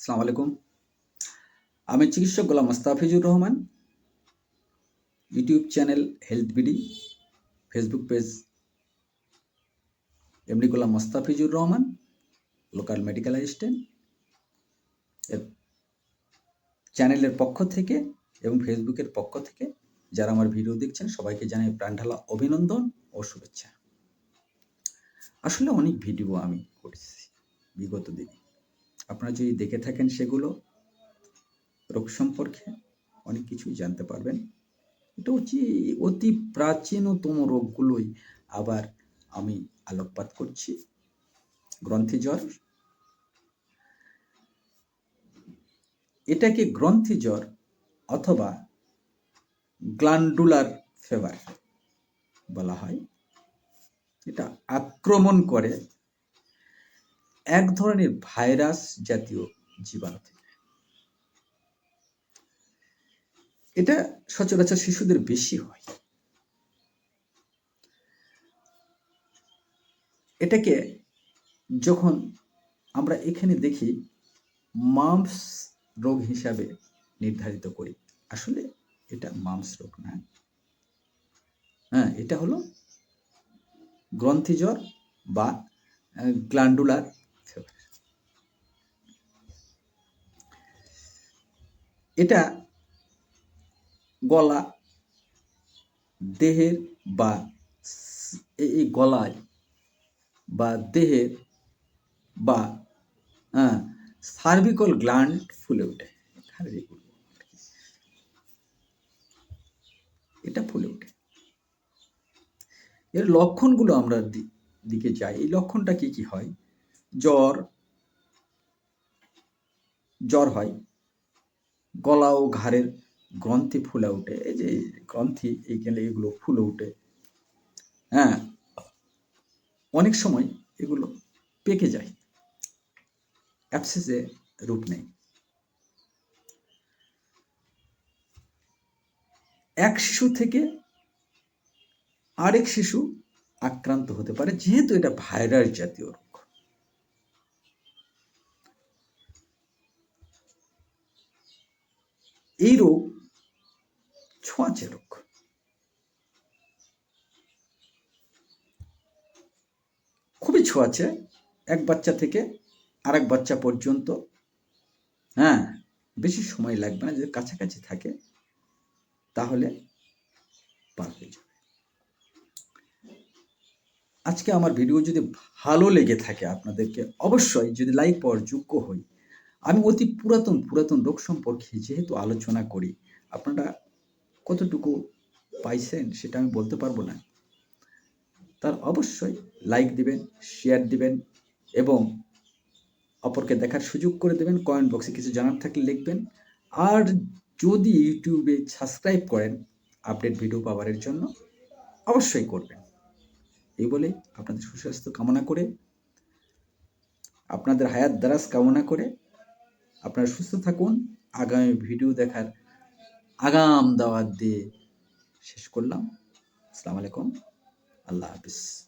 সালাম আলাইকুম। আমি চিকিৎসক Golam Mostafizur Rahman, YouTube channel health BD, Facebook page এমনি Golam Mostafizur Rahman, local medical assistant. চ্যানেলের পক্ষ থেকে এবং ফেসবুকের পক্ষ থেকে যারা আমার ভিডিও দেখছেন, সবাইকে জানাই প্রাণঢালা অভিনন্দন ও শুভেচ্ছা। আসলে অনেক ভিডিও আমি করেছি বিগত দিনে। আপনারা যদি দেখে থাকেন সেগুলো, রোগ সম্পর্কে অনেক কিছুই জানতে পারবেন। এটা হচ্ছে অতি প্রাচীনতম রোগগুলোই আবার আমি আলোকপাত করছি। গ্রন্থি জ্বর। এটাকে গ্রন্থি জ্বর অথবা গ্লান্ডুলার ফেভার বলা হয়। এটা আক্রমণ করে এক ধরনের ভাইরাস জাতীয় জীবাণু থেকে। এটা সচরাচর শিশুদের বেশি হয়। এটাকে যখন আমরা এখানে দেখি, মামস রোগ হিসাবে নির্ধারিত করি। আসলে এটা মামস রোগ না। হ্যাঁ এটা হলো গ্রন্থিজ্বর বা গ্ল্যান্ডুলার এটা গলা, দেহের বা এই গলায় বা দেহের বা সার্ভিকল গ্ল্যান্ড ফুলে ওঠে। এটা ফুলে ওঠে। এর লক্ষণগুলো আমরা দিকে যাই। এই লক্ষণটা কি কি হয়? জ্বর জ্বর হয়। গলা ও ঘাড়ের গ্রন্থি ফুলে ওঠে। এই যে গ্রন্থি, এইখানে এগুলো ফুলে ওঠে। হ্যাঁ অনেক সময় এগুলো পেকে যায়। অ্যাপসিসে রূপ নেই। এক শিশু থেকে আরেক শিশু আক্রান্ত হতে পারে, যেহেতু এটা ভাইরাস জাতীয় রোগ এই রোগ ছোঁয়াচে রোগ। খুবই ছোঁয়াচে, এক বাচ্চা থেকে আরেক বাচ্চা পর্যন্ত। হ্যাঁ বেশি সময় লাগবে না, যদি কাছাকাছি থাকে, তাহলে পার হয়ে যাবে। আজকে আমার ভিডিও যদি ভালো লেগে থাকে আপনাদেরকে, অবশ্যই যদি লাইক পাওয়ার যোগ্য হই আমি অতি পুরাতন পুরাতন রোগ সম্পর্কে যেহেতু আলোচনা করি, আপনারা কতটুকু পাইছেন সেটা আমি বলতে পারব না। তার অবশ্যই লাইক দিবেন শেয়ার দিবেন এবং অপরকে দেখার সুযোগ করে দেবেন কমেন্ট বক্সে কিছু জানার থাকলে লিখবেন। আর যদি ইউটিউবে সাবস্ক্রাইব করেন আপডেট ভিডিও পাওয়ার জন্য, অবশ্যই করবেন। এই বলে আপনাদের সুস্বাস্থ্য কামনা করে, আপনাদের হায়াত দারাজ কামনা করে আপনারা সুস্থ থাকুন। আগামী ভিডিও দেখার আগাম দাওয়াত দিয়ে শেষ করলাম। আসসালামু আলাইকুম। আল্লাহ হাফিজ।